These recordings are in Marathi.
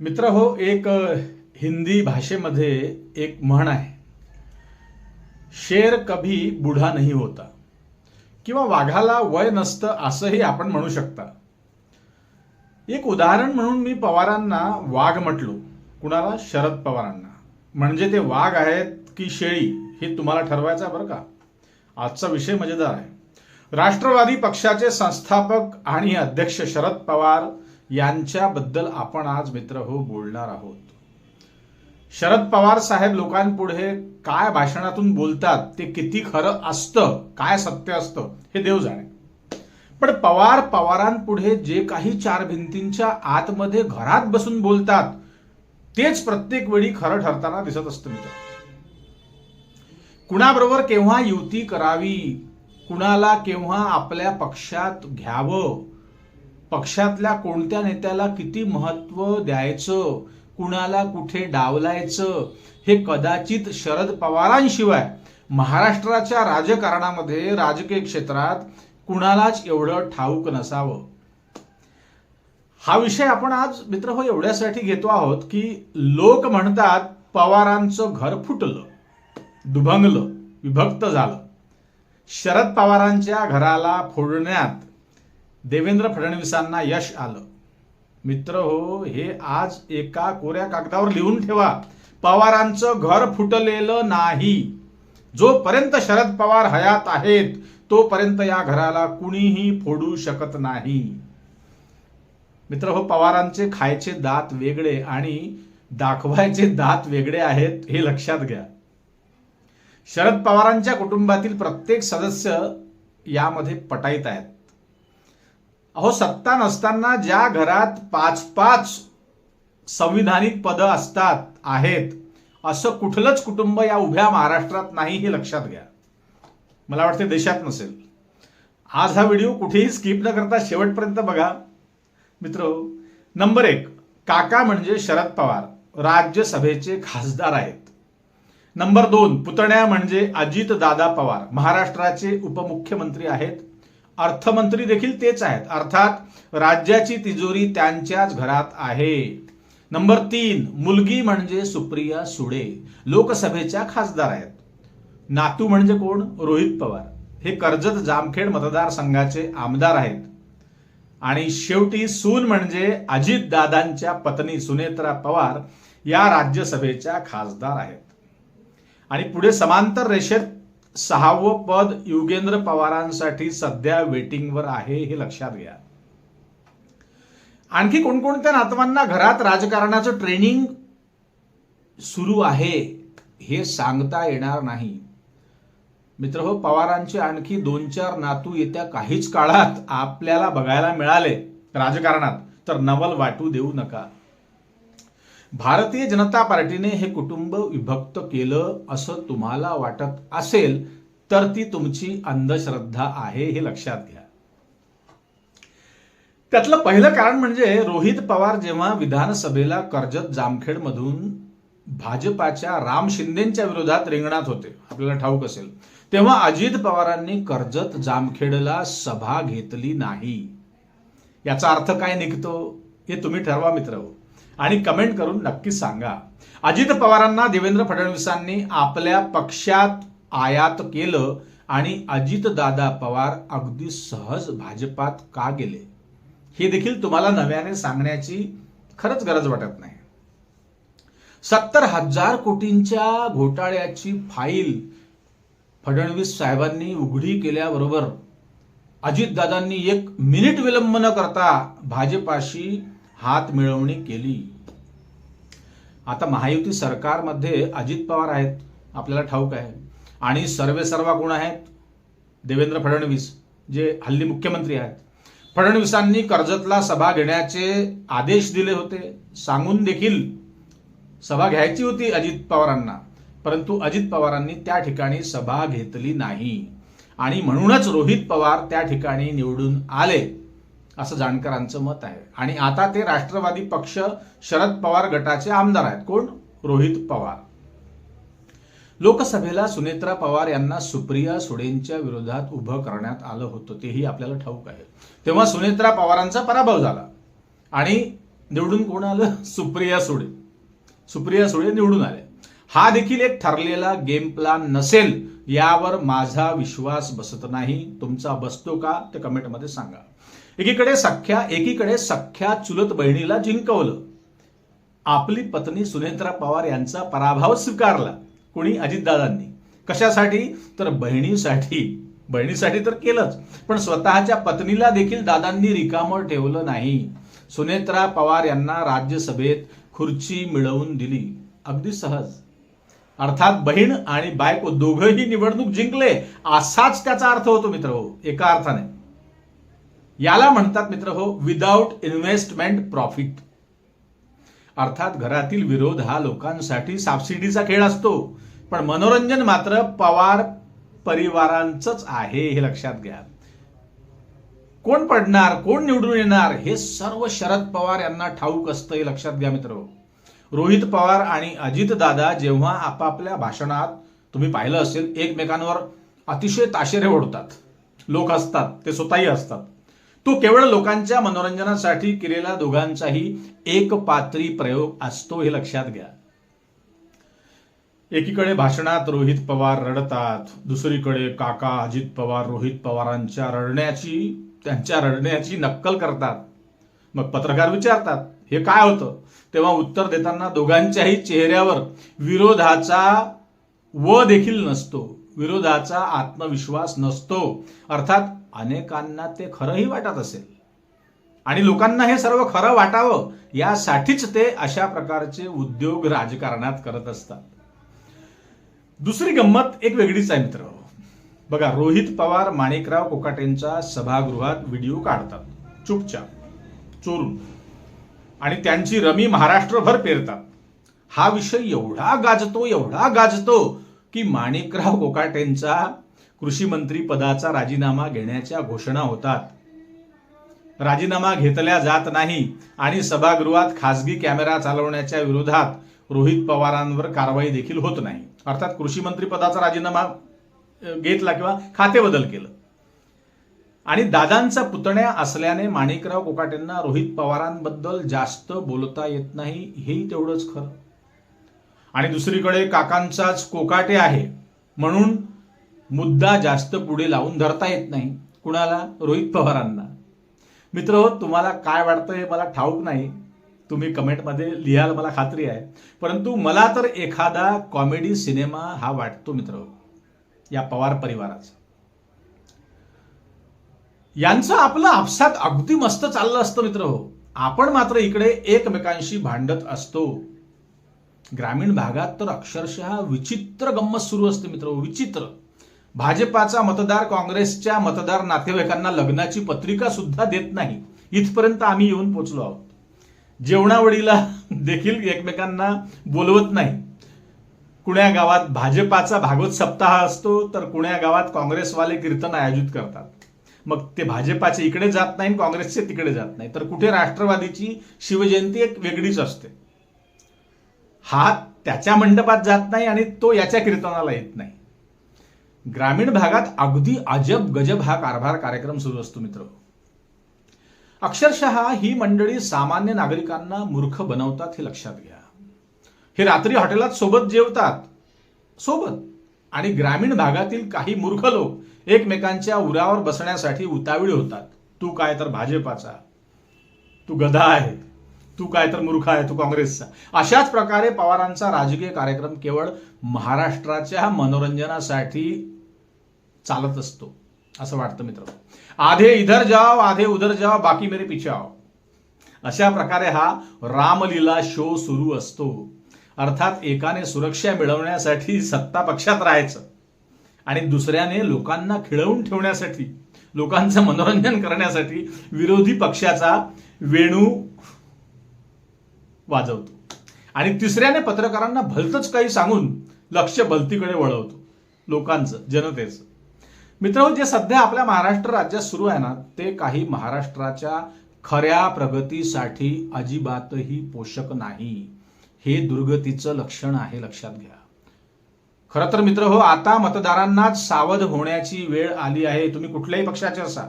मित्र हो एक हिंदी भाषेमध्ये एक म्हण आहे. शेर कभी बुढा नाही होता. किंवा वाघाला वय नसतं असंही आपण म्हणू शकता. एक उदाहरण म्हणून मी पवारांना वाघ म्हटलो. कुणाला? शरद पवारांना. म्हणजे ते वाघ आहेत की शेळी हे तुम्हाला ठरवायचं आहे बरं का? आजचा विषय मजेदार आहे. राष्ट्रवादी पक्षाचे संस्थापक आणि अध्यक्ष शरद पवार यांच्याबद्दल आपण आज मित्र हो बोलणार आहोत. शरद पवार साहेब लोकांपुढे काय भाषणातून बोलतात ते किती खरं असतं काय सत्य असतं हे देव जाणे. पण पवार पवारांपुढे जे काही चार भिंतींच्या आतमध्ये घरात बसून बोलतात तेच प्रत्येक वेळी खरं ठरताना दिसत असतं मित्र. कुणाबरोबर केव्हा युती करावी कुणाला केव्हा आपल्या पक्षात घ्यावं पक्षातल्या कोणत्या नेत्याला किती महत्त्व द्यायचं? कुणाला कुठे डावलायचं? हे कदाचित शरद पवारांशिवाय महाराष्ट्राच्या राजकारणामध्ये राजकीय क्षेत्रात कुणालाच एवढं ठाऊक नसावं. हा विषय आपण आज मित्र हो एवढ्यासाठी घेतो आहोत की लोक म्हणतात पवारांचं घर फुटलं दुभंगलं विभक्त झालं. शरद पवारांच्या घराला फोडण्यात देवेंद्र फडणवीसांना यश आलं. मित्र हो हे आज एका कोऱ्या कागदावर लिहून ठेवा. पवारांचं घर फुटलेलं नाही. जोपर्यंत शरद पवार हयात आहेत तोपर्यंत या घराला कुणीही फोडू शकत नाही. मित्र हो पवारांचे खायचे दात वेगळे आणि दाखवायचे दात वेगळे आहेत हे लक्षात घ्या. शरद पवारांच्या कुटुंबातील प्रत्येक सदस्य यामध्ये पटाईत आहेत. अहो सत्ता नसताना ज्या घरात पाच पाच संविधानिक पदं असतात आहेत असं कुठलंच कुटुंब या उभ्या महाराष्ट्रात नाही हे लक्षात घ्या. मला वाटते देशात नसेल. आज हा व्हिडिओ कुठेही स्किप न करता शेवटपर्यंत बघा. मित्र नंबर एक काका म्हणजे शरद पवार राज्यसभेचे खासदार आहेत. नंबर दोन पुतण्या म्हणजे अजित दादा पवार महाराष्ट्राचे उपमुख्यमंत्री आहेत. अर्थमंत्री देखील तेच आहेत. अर्थात राज्याची तिजोरी त्यांच्याच घरात आहे. नंबर तीन मुलगी म्हणजे सुप्रिया सुडे लोकसभेच्या खासदार आहेत. नातू म्हणजे कोण? रोहित पवार. हे कर्जत जामखेड मतदारसंघाचे आमदार आहेत. आणि शेवटी सून म्हणजे अजित दादांच्या पत्नी सुनेत्रा पवार या राज्यसभेच्या खासदार आहेत. आणि पुढे समांतर रेषेत सहावं पद युगेंद्र पवारांसाठी सध्या वेटिंगवर आहे हे लक्षात घ्या. आणखी कोणकोणत्या नातवांना घरात राजकारणाचं ट्रेनिंग सुरू आहे हे सांगता येणार नाही. मित्र हो पवारांचे आणखी दोन चार नातू येत्या काहीच काळात आपल्याला बघायला मिळाले राजकारणात तर नवल वाटू देऊ नका. भारतीय जनता पार्टीने हे कुटुंब विभक्त केलं असं तुम्हाला वाटत असेल तर ती तुमची अंधश्रद्धा आहे हे लक्षात घ्या. त्यातलं पहिलं कारण म्हणजे रोहित पवार जेव्हा विधानसभेला कर्जत जामखेड मधून भाजपाच्या राम शिंदेच्या विरोधात रिंगणात होते आपल्याला ठाऊक असेल तेव्हा अजित पवारांनी कर्जत जामखेडला सभा घेतली नाही. याचा अर्थ काय निघतो हे तुम्ही ठरवा मित्र हो. आणि कमेंट करून नक्की सांगा. अजित पवारांना देवेंद्र फडणवीसांनी आपल्या पक्षात आयात केलं आणि अजितदादा पवार अगदी सहज भाजपात का गेले? हे देखील तुम्हाला नव्याने सांगण्याची खरंच गरज वाटत नाही. सत्तर हजार कोटींच्या घोटाळ्याची फाईल फडणवीस साहेबांनी उघडी केल्याबरोबर अजितदादांनी एक मिनिट विलंब न करता भाजपाशी हात मिळवणी केली. आता महायुती सरकारमध्ये अजित पवार आहेत आपल्याला ठाऊक आहे. आणि सर्वे सर्वा कोण आहेत? देवेंद्र फडणवीस जे हल्ली मुख्यमंत्री आहेत. फडणवीसांनी कर्जतला सभा घेण्याचे आदेश दिले होते. सांगून देखील सभा घ्यायची होती अजित पवारांना. परंतु अजित पवारांनी त्या ठिकाणी सभा घेतली नाही. आणि म्हणूनच रोहित पवार त्या ठिकाणी निवडून आले. असं जाणकारांचं मत आहे. आणि आता ते राष्ट्रवादी पक्ष शरद पवार गटाचे आमदार आहेत. कोण? रोहित पवार. लोकसभेला सुनेत्रा पवार यांना सुप्रिया सुडेंच्या विरोधात उभं करण्यात आलं होतं. तेही आपल्याला ठाऊक आहे. तेव्हा सुनेत्रा पवारांचा पराभव झाला. आणि निवडून कोण आलं? सुप्रिया सुडे सुप्रिया सुळे निवडून आले. हा देखील एक ठरलेला गेम प्लान नसेल यावर माझा विश्वास बसत नाही. तुमचा बसतो का? ते कमेंटमध्ये सांगा. एकीकडे सख्या एकीकडे सख्या चुलत बहिणीला जिंकवलं. आपली पत्नी सुनेत्रा पवार यांचा पराभव स्वीकारला कोणी? अजितदादांनी. कशासाठी? तर बहिणीसाठी. बहिणीसाठी तर केलंच. पण स्वतःच्या पत्नीला देखील दादांनी रिकामं ठेवलं नाही. सुनेत्रा पवार यांना राज्यसभेत खुर्ची मिळवून दिली. अगदी सहज. अर्थात बहीण आणि बायको दोघंही निवडणूक जिंकले असाच त्याचा अर्थ होतो मित्र हो. एका अर्थाने. याला म्हणतात मित्र हो विदाऊट इन्व्हेस्टमेंट प्रॉफिट अर्थात घरातील विरोध हा लोकांसाठी सबसिडीचा खेळ असतो. पण मनोरंजन मात्र पवार परिवारांचंच आहे हे लक्षात घ्या. कोण पडणार कोण निवडून येणार हे सर्व शरद पवार यांना ठाऊक असतं हे लक्षात घ्या मित्र हो. रोहित पवार आणि अजित दादा जेव्हा आपापल्या भाषणात तुम्ही पाहिलं असेल एकमेकांवर अतिशय ताशेरे ओढतात. लोक असतात ते स्वतःही असतात. तो केवळ लोकांच्या मनोरंजनासाठी केलेला दोघांचाही एक पात्री प्रयोग असतो हे लक्षात घ्या. एकीकडे भाषणात रोहित पवार रडतात दुसरीकडे काका अजित पवार रोहित पवारांच्या रडण्याची त्यांच्या रडण्याची नक्कल करतात. मग पत्रकार विचारतात हे काय होतं? तेव्हा उत्तर देताना दोघांच्याही चेहऱ्यावर विरोधाचा व देखील नसतो. विरोधाचा आत्मविश्वास नसतो. अर्थात अनेकांना ते खरंही वाटत असेल. आणि लोकांना हे सर्व खरं वाटावं यासाठीच ते अशा प्रकारचे उद्योग राजकारणात करत असतात. दुसरी गंमत एक वेगळीच आहे मित्र. बघा रोहित पवार माणिकराव कोकाटेंचा सभागृहात व्हिडिओ काढतात. चुपचाप चोरून. आणि त्यांची रमी महाराष्ट्रभर पेरतात. हा विषय एवढा गाजतो एवढा गाजतो की माणिकराव कोकाटेंचा कृषी मंत्री पदाचा राजीनामा घेण्याच्या घोषणा होतात. राजीनामा घेतल्या जात नाही आणि सभागृहात खासगी कॅमेरा चालवण्याच्या विरोधात रोहित पवारांवर कारवाई देखील होत नाही. अर्थात कृषी मंत्री पदाचा राजीनामा घेतला किंवा खाते बदल केलं. आणि दादांचा पुतण्या असल्याने माणिकराव कोकाटेंना रोहित पवारांबद्दल जास्त बोलता येत नाही हेही तेवढंच खरं. आणि दुसरीकडे काकांचाच कोकाटे आहे. म्हणून मुद्दा जास्त पुढे लावून धरता येत नाही. कुणाला? रोहित पवारांना. मित्र हो तुम्हाला काय वाटतं हे मला ठाऊक नाही. तुम्ही कमेंटमध्ये लिहाल मला खात्री आहे. परंतु मला तर एखादा कॉमेडी सिनेमा हा वाटतो मित्र हो, या पवार परिवाराचा. यांचं आपलं आपसात अगदी मस्त चाललं असतं मित्र हो. आपण मात्र इकडे एकमेकांशी भांडत असतो. ग्रामीण भागात तर अक्षरशः विचित्र गंमत सुरू असते मित्र हो, विचित्र. भाजपाचा मतदार काँग्रेसच्या मतदार नातेवाईकांना लग्नाची पत्रिका सुद्धा देत नाही. इथपर्यंत आम्ही येऊन पोचलो आहोत. जेवणावळीला देखील एकमेकांना बोलवत नाही. कुण्या गावात भाजपाचा भागवत सप्ताह असतो तर कुण्या गावात काँग्रेसवाले कीर्तन आयोजित करतात. मग ते भाजपाचे इकडे जात नाही काँग्रेसचे तिकडे जात नाही. तर कुठे राष्ट्रवादीची शिवजयंती एक वेगळीच असते. हा त्याच्या मंडपात जात नाही आणि तो याच्या कीर्तनाला येत नाही. ग्रामीण भागात अगदी अजब गजब हा कारभार कार्यक्रम सुरू असतो मित्र. अक्षरशः ही मंडळी सामान्य नागरिकांना मूर्ख बनवतात हे लक्षात घ्या. हे रात्री हॉटेलात सोबत जेवतात. सोबत. आणि ग्रामीण भागातील काही मूर्ख लोक एकमेकांच्या उरावर बसण्यासाठी उतावीळ होतात. तू काय तर भाजपाचा? तू गधा आहे. तू काय तर मूर्ख आहे तू काँग्रेसचा. अशाच प्रकारे पवारांचा राजकीय कार्यक्रम केवळ महाराष्ट्राच्या मनोरंजनासाठी चालत असतो. असं वाटतं मित्र आधे इधर जाओ आधे उधर जाओ बाकी मेरे पिछे आओ. अशा प्रकारे हा रामलीला शो सुरू असतो. अर्थात एकाने सुरक्षा मिळवण्यासाठी सत्ता पक्षात राहायचं आणि दुसऱ्याने लोकांना खिळवून ठेवण्यासाठी लोकांचं मनोरंजन करण्यासाठी विरोधी पक्षाचा वेणू वाजवतो. आणि तिसऱ्याने पत्रकारांना भलतच काही सांगून लक्ष भलतीकडे वळवतो. लोकांचं जनतेचं. मित्र जे सध्या आपल्या महाराष्ट्र राज्यात सुरू आहे ना ते काही महाराष्ट्राच्या खऱ्या प्रगतीसाठी अजिबातही पोषक नाही. हे दुर्गतीचं लक्षण आहे लक्षात घ्या. खरं तर मित्र हो आता मतदारांनाच सावध होण्याची वेळ आली आहे. तुम्ही कुठल्याही पक्षाचे असा.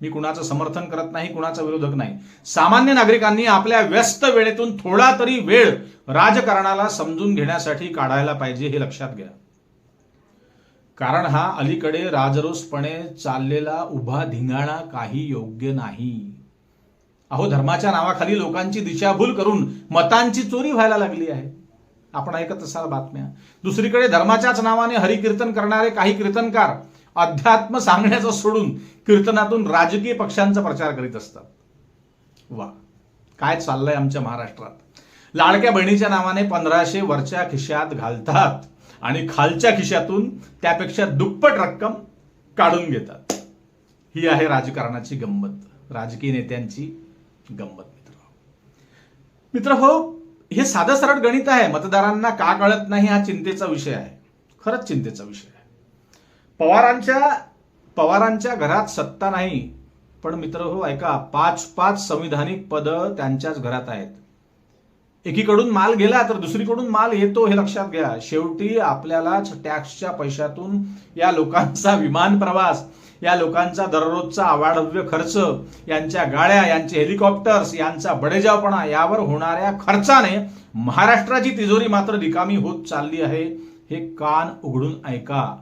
मी कुणाचं समर्थन करत नाही कुणाचा विरोधक नाही. सामान्य नागरिकांनी आपल्या व्यस्त वेळेतून थोडा तरी वेळ राजकारणाला समजून घेण्यासाठी काढायला पाहिजे हे लक्षात घ्या. कारण हा अलीकडे राजरोसपणे चाललेला उभा धिंगाणा काही योग्य नाही. अहो धर्माच्या नावाखाली लोकांची दिशाभूल करून मतांची चोरी व्हायला लागली आहे. आपण ऐकत असाल बातम्या. दुसरीकडे धर्माच्याच नावाने हरिकीर्तन करणारे काही कीर्तनकार अध्यात्म सांगण्याचं सोडून कीर्तनातून राजकीय पक्षांचा प्रचार करीत असतात. वा काय चाललंय आमच्या महाराष्ट्रात? लाडक्या बहिणीच्या नावाने पंधराशे वरच्या खिशात घालतात. आणि खालच्या खिशातून त्यापेक्षा दुप्पट रक्कम काढून घेतात. ही आहे राजकारणाची गंमत. राजकीय नेत्यांची गंमत मित्र. मित्र हो हे साधं सरळ गणित आहे. मतदारांना का कळत नाही हा चिंतेचा विषय आहे. खरंच चिंतेचा विषय आहे. पवारांच्या पवारांच्या घरात सत्ता नाही. पण मित्र हो ऐका पाच पाच संविधानिक पद त्यांच्याच घरात आहेत. एकीकडून माल गेला तर दुसरीकडून माल येतो हे लक्षात घ्या. शेवटी आपल्यालाच टॅक्सच्या पैशातून या लोकांचा विमान प्रवास या लोकांचा दररोजचा अवाढव्य खर्च यांच्या गाड्या यांचे हेलिकॉप्टर्स यांचा बडेजावपणा यावर होणाऱ्या खर्चाने महाराष्ट्राची तिजोरी मात्र रिकामी होत चालली आहे. हे कान उघडून ऐका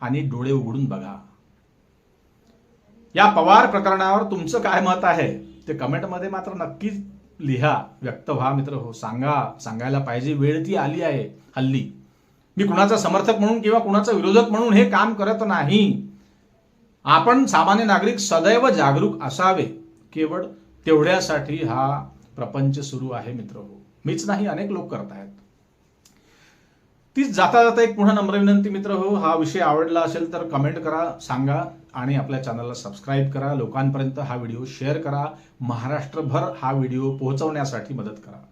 आणि डोळे उघडून बघा. या पवार प्रकरणावर तुमचं काय मत आहे? ते कमेंटमध्ये मात्र नक्कीच लिहा व्यक्त व्हा मित्र हो सांगा सांगायला पाहिजे वेळ ती आली आहे हल्ली. मी कुणाचा समर्थक म्हणून किंवा कुणाचा विरोधक म्हणून हे काम करत नाही. आपण सामान्य नागरिक सदैव जागरूक असावे. केवळ तेवढ्यासाठी हा प्रपंच सुरू आहे मित्र हो. मीच नाही अनेक लोक करत आहेत तीच जाता जाता एक पुन्हा नम्र विनंती मित्र हो हा विषय आवडला असेल तर कमेंट करा सांगा आणि आपल्या चॅनलला सबस्क्राईब करा. लोकांपर्यंत हा व्हिडिओ शेअर करा. महाराष्ट्रभर हा व्हिडिओ पोहोचवण्यासाठी मदत करा.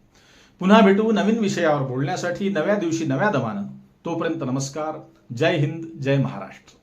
पुन्हा भेटू नवीन विषयावर बोलण्यासाठी. नव्या दिवशी नव्या दमानं. तोपर्यंत नमस्कार. जय हिंद जय महाराष्ट्र.